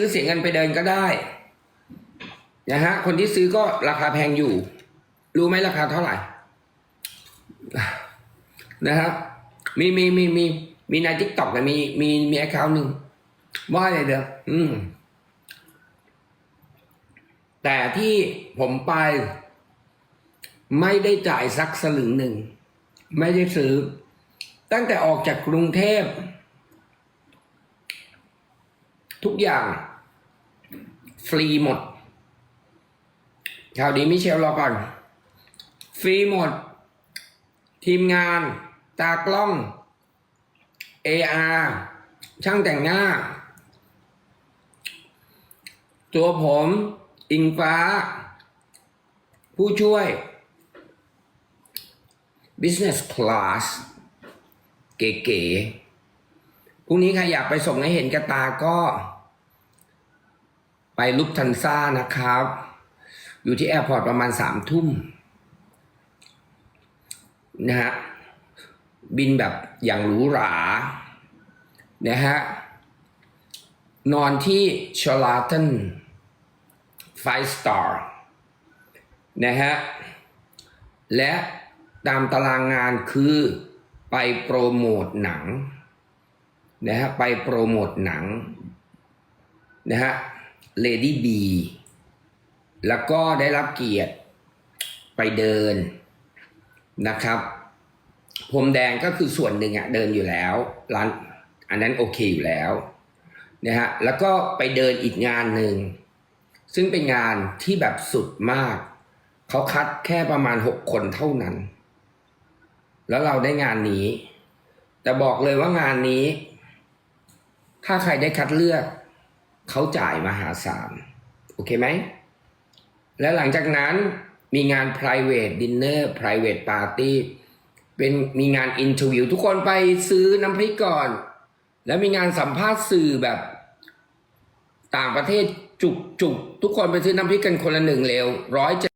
ซื้อเสียเงินไปเดินก็ได้นะฮะคนที่ซื้อก็ราคาแพงอยู่ รู้ไหมราคาเท่าไหร่นะครับมีมีมีมีมีในทิกตอกมีมีมีแอคเคาท์หนึ่งว่าอะไรเด้ออืม แต่ที่ผมไป ไม่ได้จ่ายสักสลึงหนึ่ง ไม่ได้ซื้อ ตั้งแต่ออกจากกรุงเทพ ทุกอย่าง ฟรีหมดข่าวดีมิเชลรอก่อน ฟรีหมด ทีมงาน ตากล้อง AR ช่างแต่งหน้า ตัวผม อิงฟ้า ผู้ช่วย Business Class เก๋ๆ พรุ่งนี้ใครอยากไปส่งให้เห็นกระตาก็ ไปลุกทันซ่านะครับ อยู่ที่แอร์พอร์ตประมาณสามทุ่มนะฮะบินแบบอย่างหรูหรานะฮะนอนที่ชลาตันไฟสตาร์นะฮะและตามตารางงานคือไปโปรโมทหนัง นะฮะไปโปรโมทหนังนะฮะ Lady B แล้วก็ได้รับเกียรติไปเดินนะครับพรมแดงก็คือส่วนหนึ่งอะเดินอยู่แล้วร้านอันนั้นโอเคอยู่แล้วนะฮะแล้วก็ไปเดินอีกงานหนึ่ง ซึ่งเป็นงานที่แบบสุดมาก เขาคัดแค่ประมาณหกคนเท่านั้น แล้วเราได้งานนี้ แต่บอกเลยว่างานนี้ ถ้าใครได้คัดเลือก เขาจ่ายมหาศาลโอเคไหม และหลังจากนั้นมีงาน private dinner private party เป็นมีงานอิน r วิวทุกคนไปซื้อน้ำพริกก่อน แล้วมีงานสัมภาษณ์สื่อแบบต่างประเทศจุกจุกทุกคนไปซื้อน้ำพริกกันคนละหนึ่งเร็วร้อยเจ